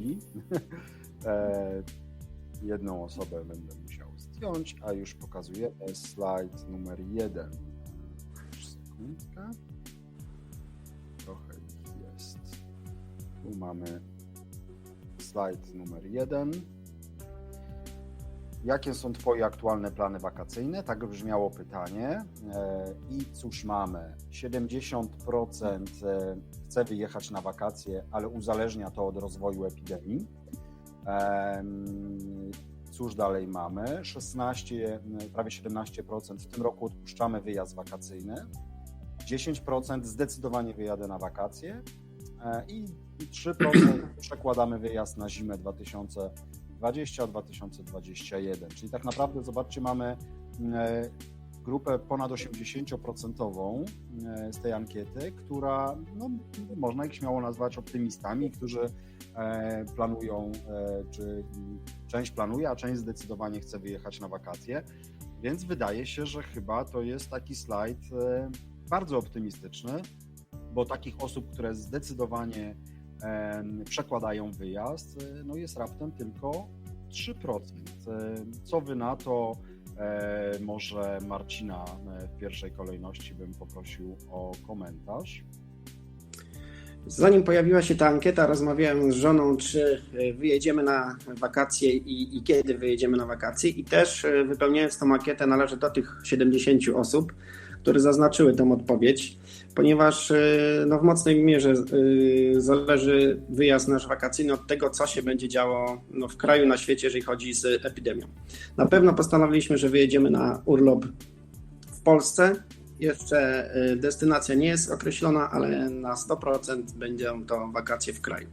E, jedną osobę będę musiał zdjąć, a już pokazuję slajd numer jeden. Już sekundkę. Trochę ich jest. Tu mamy slajd numer jeden. Jakie są Twoje aktualne plany wakacyjne? Tak brzmiało pytanie. E, I cóż mamy? 70% e, chce wyjechać na wakacje, ale uzależnia to od rozwoju epidemii. Cóż dalej mamy? 16, prawie 17% w tym roku odpuszczamy wyjazd wakacyjny. 10% zdecydowanie wyjadę na wakacje e, i 3% przekładamy wyjazd na zimę 2020-2021. Czyli tak naprawdę, zobaczcie, mamy e, grupę ponad 80% e, z tej ankiety, która no, można ich śmiało nazwać optymistami, którzy e, planują, e, czy część planuje, a część zdecydowanie chce wyjechać na wakacje. Więc wydaje się, że chyba to jest taki slajd bardzo optymistyczny, bo takich osób, które zdecydowanie przekładają wyjazd, no jest raptem tylko 3%. Co wy na to? E, może Marcina e, w pierwszej kolejności bym poprosił o komentarz. Zanim pojawiła się ta ankieta, rozmawiałem z żoną, czy e, wyjedziemy na wakacje i, i, kiedy wyjedziemy na wakacje. I też wypełniając tą ankietę, należy do tych 70 osób, które zaznaczyły tę odpowiedź ponieważ y, no, w mocnej mierze y, zależy wyjazd nasz wakacyjny od tego, co się będzie działo no, w kraju, na świecie, jeżeli chodzi z epidemią. Na pewno postanowiliśmy, że wyjedziemy na urlop w Polsce. Jeszcze y, destynacja nie jest określona, ale na 100% będą to wakacje w kraju.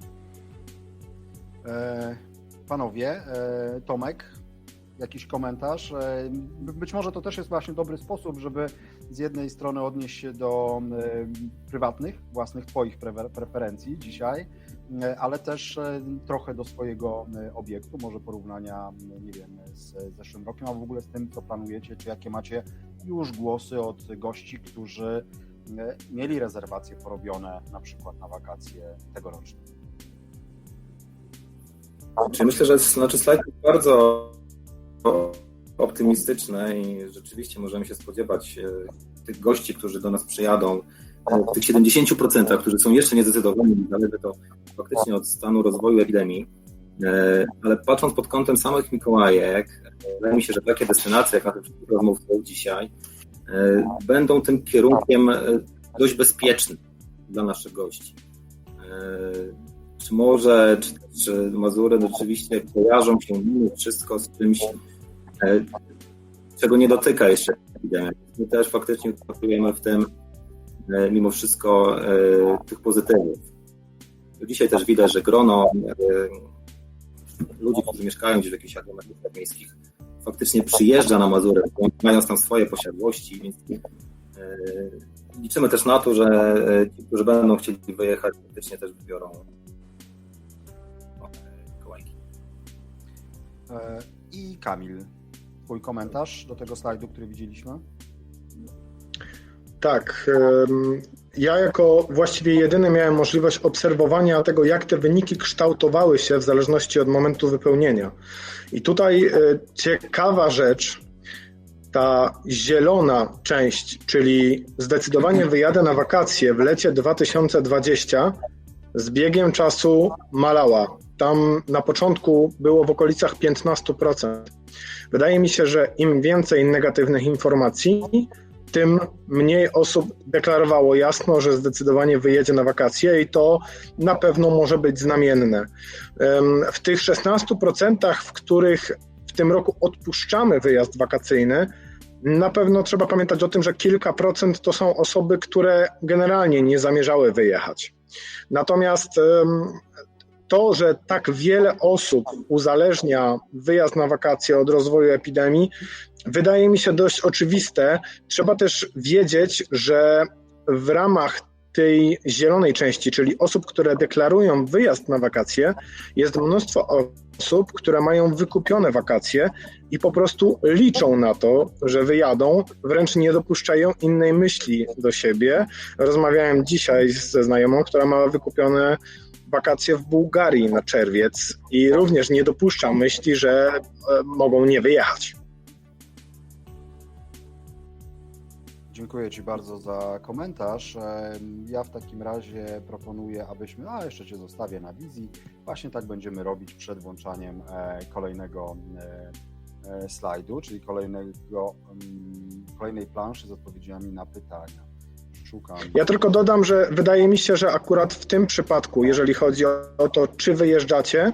E, panowie, e, Tomek, jakiś komentarz. E, być może to też jest właśnie dobry sposób, żeby z jednej strony odnieść się do e, prywatnych, własnych Twoich preferencji dzisiaj, e, ale też trochę do swojego obiektu, może porównania, nie wiem, z zeszłym rokiem, a w ogóle z tym, co planujecie, czy jakie macie już głosy od gości, którzy mieli rezerwacje porobione na przykład na wakacje tegoroczne. Myślę, że znaczy slajd bardzo optymistyczne i rzeczywiście możemy się spodziewać e, tych gości, którzy do nas przyjadą, e, tych 70%, którzy są jeszcze niezdecydowani, zależy to faktycznie od stanu rozwoju epidemii. E, ale patrząc pod kątem samych Mikołajek, wydaje mi się, że takie destynacje, jak na wszystkich rozmówców dzisiaj, będą tym kierunkiem dość bezpiecznym dla naszych gości. Czy może, czy, czy Mazury rzeczywiście kojarzą się mimo wszystko z czymś czego nie dotyka jeszcze epidemia. My też faktycznie upatrujemy w tym e, mimo wszystko e, tych pozytywów. Dzisiaj też widać, że grono ludzi, którzy mieszkają gdzieś w jakichś aglomeracjach miejskich, faktycznie przyjeżdża na Mazurę, mając tam swoje posiadłości, więc liczymy też na to, że ci, którzy będą chcieli wyjechać, faktycznie też wybiorą kołajki. I Kamil, Twój komentarz do tego slajdu, który widzieliśmy? Tak. Ja jako właściwie jedyny miałem możliwość obserwowania tego, jak te wyniki kształtowały się w zależności od momentu wypełnienia. I tutaj e, ciekawa rzecz, ta zielona część, czyli zdecydowanie wyjadę na wakacje w lecie 2020, z biegiem czasu malała. Tam na początku było w okolicach 15%. Wydaje mi się, że im więcej negatywnych informacji, tym mniej osób deklarowało jasno, że zdecydowanie wyjedzie na wakacje i to na pewno może być znamienne. W tych 16%, w których w tym roku odpuszczamy wyjazd wakacyjny, na pewno trzeba pamiętać o tym, że kilka procent to są osoby, które generalnie nie zamierzały wyjechać. Natomiast to, że tak wiele osób uzależnia wyjazd na wakacje od rozwoju epidemii, wydaje mi się dość oczywiste. Trzeba też wiedzieć, że w ramach tej zielonej części, czyli osób, które deklarują wyjazd na wakacje, jest mnóstwo osób, które mają wykupione wakacje i po prostu liczą na to, że wyjadą, wręcz nie dopuszczają innej myśli do siebie. Rozmawiałem dzisiaj ze znajomą, która ma wykupione wakacje w Bułgarii na czerwiec i również nie dopuszczam myśli, że e, mogą nie wyjechać. Dziękuję Ci bardzo za komentarz. E, ja w takim razie proponuję, abyśmy, a jeszcze Cię zostawię na wizji, właśnie tak będziemy robić przed włączaniem e, kolejnego slajdu, czyli kolejnego, mm, kolejnej planszy z odpowiedziami na pytania. Szukam. Ja tylko dodam, że wydaje mi się, że akurat w tym przypadku, jeżeli chodzi o to, czy wyjeżdżacie,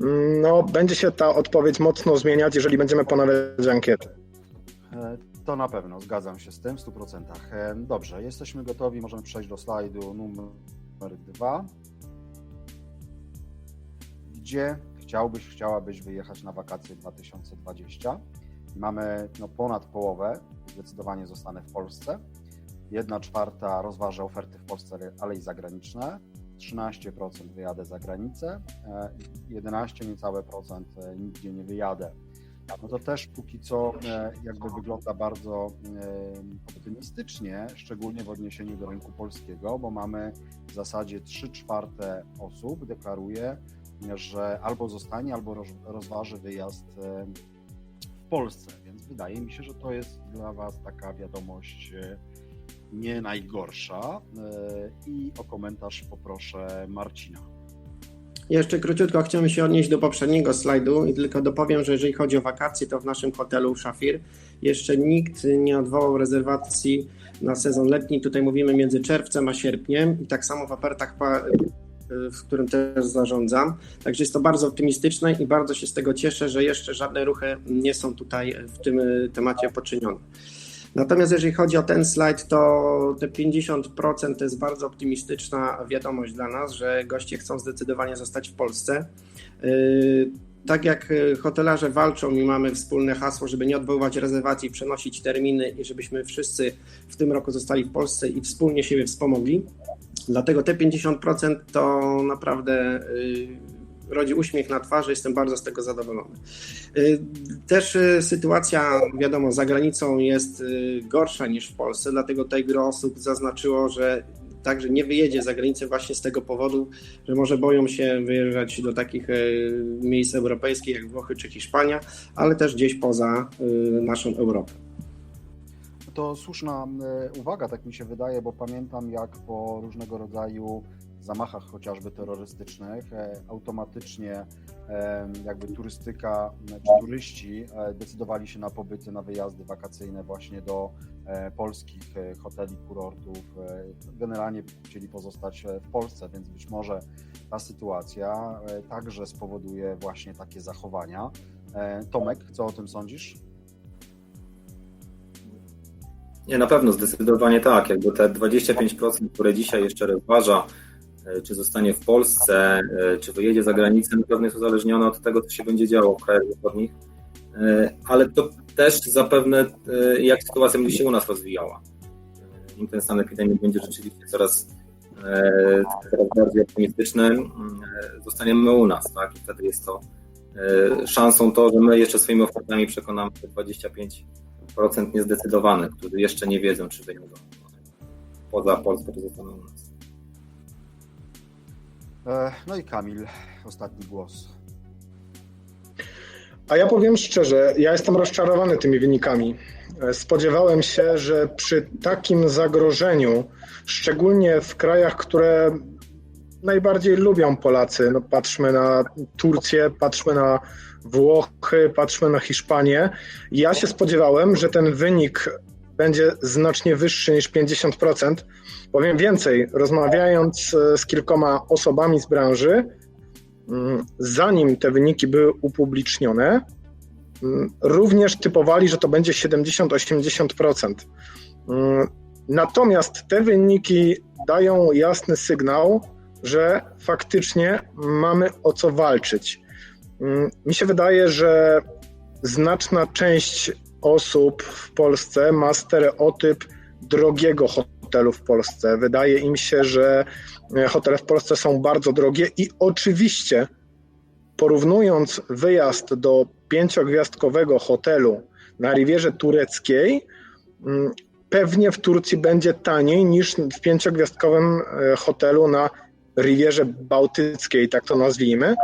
mm, no, będzie się ta odpowiedź mocno zmieniać, jeżeli będziemy ponawiać ankietę. E, to na pewno, zgadzam się z tym w 100%. E, dobrze, jesteśmy gotowi, możemy przejść do slajdu numer dwa. Gdzie chciałbyś, chciałabyś wyjechać na wakacje 2020? Mamy no, ponad połowę, zdecydowanie zostanę w Polsce. 1 czwarta rozważa oferty w Polsce, ale i zagraniczne. 13% wyjadę za granicę, 11 e, niecałe procent e, nigdzie nie wyjadę. No to też póki co e, jakby wygląda bardzo optymistycznie, szczególnie w odniesieniu do rynku polskiego, bo mamy w zasadzie 3 czwarte osób deklaruje, że albo zostanie, albo rozważy wyjazd w Polsce, więc wydaje mi się, że to jest dla Was taka wiadomość nie najgorsza. E, I o komentarz poproszę Marcina. Jeszcze króciutko chciałem się odnieść do poprzedniego slajdu i tylko dopowiem, że jeżeli chodzi o wakacje, to w naszym hotelu Szafir jeszcze nikt nie odwołał rezerwacji na sezon letni. Tutaj mówimy między czerwcem a sierpniem i tak samo w apertach, w którym też zarządzam. Także jest to bardzo optymistyczne i bardzo się z tego cieszę, że jeszcze żadne ruchy nie są tutaj w tym temacie poczynione. Natomiast jeżeli chodzi o ten slajd, to te 50% to jest bardzo optymistyczna wiadomość dla nas, że goście chcą zdecydowanie zostać w Polsce. Yy, tak jak hotelarze walczą i mamy wspólne hasło, żeby nie odwoływać rezerwacji, przenosić terminy i żebyśmy wszyscy w tym roku zostali w Polsce i wspólnie siebie wspomogli. Dlatego te 50% to naprawdę yy, rodzi uśmiech na twarzy, jestem bardzo z tego zadowolony. Y, też y, sytuacja, wiadomo, za granicą jest y, gorsza niż w Polsce, dlatego tutaj gro osób zaznaczyło, że także nie wyjedzie za granicę właśnie z tego powodu, że może boją się wyjeżdżać do takich miejsc europejskich jak Włochy czy Hiszpania, ale też gdzieś poza naszą Europę. To słuszna uwaga, tak mi się wydaje, bo pamiętam jak po różnego rodzaju zamachach chociażby terrorystycznych e, automatycznie e, jakby turystyka czy turyści e, decydowali się na pobyty, na wyjazdy wakacyjne właśnie do polskich hoteli, kurortów. Generalnie chcieli pozostać w Polsce, więc być może ta sytuacja także spowoduje właśnie takie zachowania. Tomek, co o tym sądzisz? Nie, na pewno, zdecydowanie tak. Jakby te 25%, które dzisiaj jeszcze rozważa czy zostanie w Polsce, e, czy wyjedzie za granicę, na pewno jest uzależnione od tego, co się będzie działo w krajach zachodnich, e, ale to też zapewne, jak sytuacja będzie się u nas rozwijała. Im ten stan epidemii będzie rzeczywiście coraz, coraz bardziej optymistyczny, zostaniemy u nas, tak? I wtedy jest to szansą to, że my jeszcze swoimi ofertami przekonamy te 25% niezdecydowanych, którzy jeszcze nie wiedzą, czy wyjadą poza Polskę, czy zostaną u nas. E, no i Kamil, ostatni głos. A ja powiem szczerze, ja jestem rozczarowany tymi wynikami. E, spodziewałem się, że przy takim zagrożeniu, szczególnie w krajach, które najbardziej lubią Polacy, no patrzmy na Turcję, patrzmy na Włochy, patrzmy na Hiszpanię, ja się spodziewałem, że ten wynik będzie znacznie wyższy niż 50%. Powiem więcej, rozmawiając e, z kilkoma osobami z branży, mm, zanim te wyniki były upublicznione, mm, również typowali, że to będzie 70-80%. Mm, natomiast te wyniki dają jasny sygnał, że faktycznie mamy o co walczyć. Mi się wydaje, że znaczna część osób w Polsce ma stereotyp drogiego hotelu w Polsce. Wydaje im się, że e, hotele w Polsce są bardzo drogie i oczywiście porównując wyjazd do pięciogwiazdkowego hotelu na Rivierze Tureckiej, mm, pewnie w Turcji będzie taniej niż w pięciogwiazdkowym e, hotelu na Rivierze Bałtyckiej, tak to nazwijmy.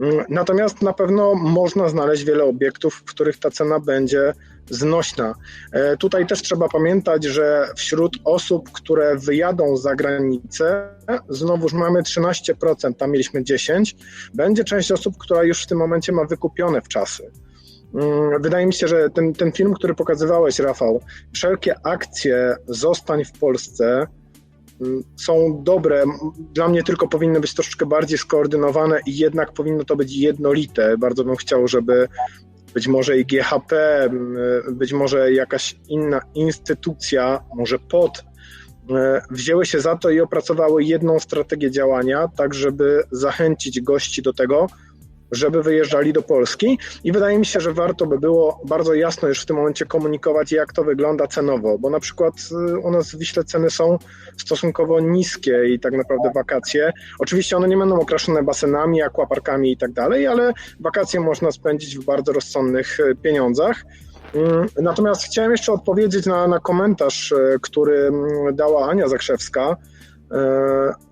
Mm, natomiast na pewno można znaleźć wiele obiektów, w których ta cena będzie znośna. E, tutaj też trzeba pamiętać, że wśród osób, które wyjadą za granicę, znowuż mamy 13%, tam mieliśmy 10%, będzie część osób, która już w tym momencie ma wykupione w czasy. Mm, wydaje mi się, że ten, ten film, który pokazywałeś, Rafał, wszelkie akcje zostań w Polsce mm, są dobre. Dla mnie tylko powinny być troszeczkę bardziej skoordynowane i jednak powinno to być jednolite. Bardzo bym chciał, żeby być może i GHP, mm, być może jakaś inna instytucja, może POT, wzięły się za to i opracowały jedną strategię działania, tak żeby zachęcić gości do tego, żeby wyjeżdżali do Polski. I wydaje mi się, że warto by było bardzo jasno już w tym momencie komunikować, jak to wygląda cenowo, bo na przykład y, u nas w Wiśle ceny są stosunkowo niskie i tak naprawdę wakacje, oczywiście one nie będą okraszone basenami, akwaparkami i tak dalej, ale wakacje można spędzić w bardzo rozsądnych y, pieniądzach. Mm, natomiast chciałem jeszcze odpowiedzieć na, na komentarz, y, który mm, dała Ania Zakrzewska,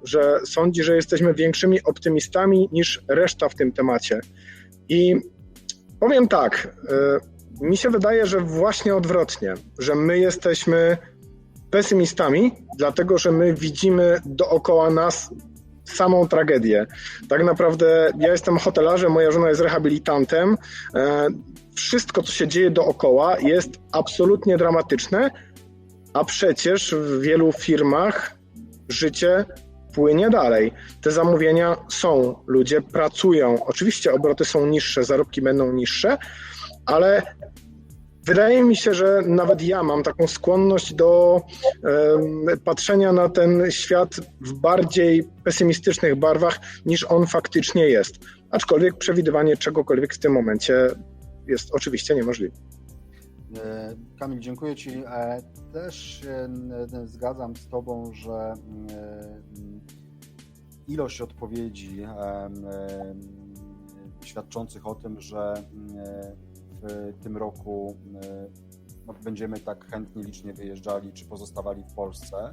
że sądzi, że jesteśmy większymi optymistami niż reszta w tym temacie. I powiem tak, e, mi się wydaje, że właśnie odwrotnie, że my jesteśmy pesymistami, dlatego że my widzimy dookoła nas samą tragedię. Tak naprawdę ja jestem hotelarzem, moja żona jest rehabilitantem. E, wszystko, co się dzieje dookoła, jest absolutnie dramatyczne, a przecież w wielu firmach życie płynie dalej. Te zamówienia są, ludzie pracują. Oczywiście obroty są niższe, zarobki będą niższe, ale wydaje mi się, że nawet ja mam taką skłonność do um, patrzenia na ten świat w bardziej pesymistycznych barwach niż on faktycznie jest. Aczkolwiek przewidywanie czegokolwiek w tym momencie jest oczywiście niemożliwe. E, Kamil, dziękuję Ci. E, też się zgadzam z Tobą, że ilość odpowiedzi świadczących o tym, że w tym roku no, będziemy tak chętnie, licznie wyjeżdżali czy pozostawali w Polsce,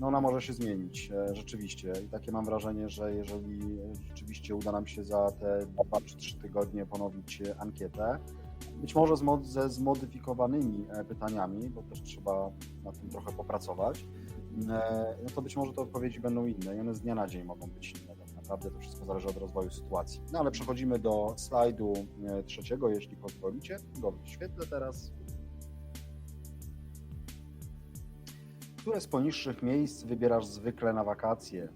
no ona może się zmienić e, rzeczywiście. I takie mam wrażenie, że jeżeli rzeczywiście uda nam się za te 2 czy 3 tygodnie ponowić ankietę, być może ze zmodyfikowanymi e, pytaniami, bo też trzeba nad tym trochę popracować, e, no to być może te odpowiedzi będą inne i one z dnia na dzień mogą być inne. Tak naprawdę to wszystko zależy od rozwoju sytuacji. No ale przechodzimy do slajdu e, trzeciego, jeśli pozwolicie. Go wyświetlę teraz. Które z poniższych miejsc wybierasz zwykle na wakacje?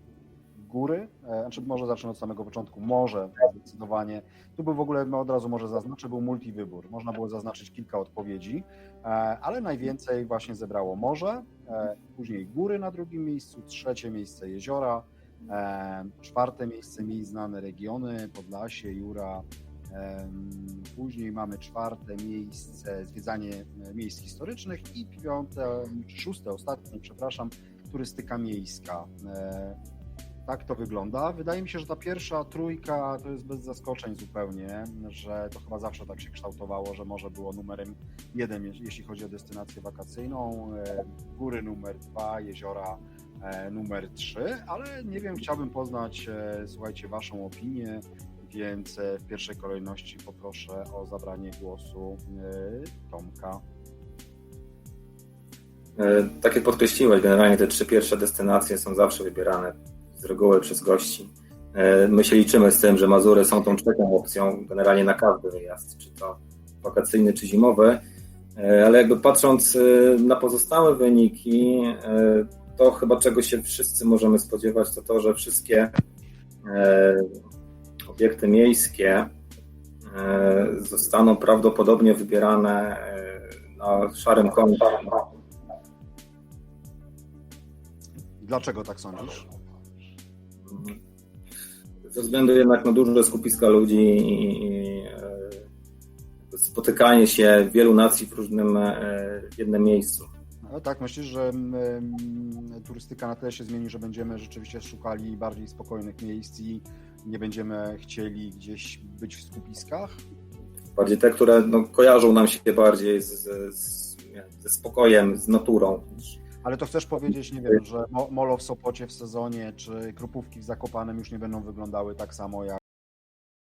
Góry, e, znaczy może zacznę od samego początku, może zdecydowanie, tu był w ogóle, no od razu może zaznaczę, był multiwybór, można było zaznaczyć kilka odpowiedzi, e, ale najwięcej właśnie zebrało morze, e, później góry na drugim miejscu, trzecie miejsce jeziora, czwarte miejsce mniej znane regiony, Podlasie, Jura, Później mamy czwarte miejsce zwiedzanie miejsc historycznych i piąte, szóste, ostatnie, przepraszam, turystyka miejska tak to wygląda. Wydaje mi się, że ta pierwsza trójka to jest bez zaskoczeń zupełnie, że to chyba zawsze tak się kształtowało, że może było numerem jeden, jeśli chodzi o destynację wakacyjną, e, góry numer dwa, jeziora e, numer trzy, ale nie wiem, chciałbym poznać, e, słuchajcie, Waszą opinię, więc w pierwszej kolejności poproszę o zabranie głosu Tomka. Tak jak podkreśliłeś, generalnie te trzy pierwsze destynacje są zawsze wybierane z reguły przez gości. E, my się liczymy z tym, że Mazury są tą trzecią opcją generalnie na każdy wyjazd, czy to wakacyjny, czy zimowy, e, ale jakby patrząc e, na pozostałe wyniki, to chyba czego się wszyscy możemy spodziewać, to to, że wszystkie obiekty miejskie zostaną prawdopodobnie wybierane na szarym końcu. Dlaczego tak sądzisz? Ze względu jednak na duże skupiska ludzi i e, spotykanie się wielu nacji w różnym e, w jednym miejscu. No tak, myślisz, że turystyka na tyle się zmieni, że będziemy rzeczywiście szukali bardziej spokojnych miejsc i nie będziemy chcieli gdzieś być w skupiskach? Bardziej te, które no, kojarzą nam się bardziej z, z, ze spokojem, z naturą. Ale to chcesz powiedzieć, nie wiem, że Mo- Molo w Sopocie w sezonie, czy Krupówki w Zakopanem już nie będą wyglądały tak samo jak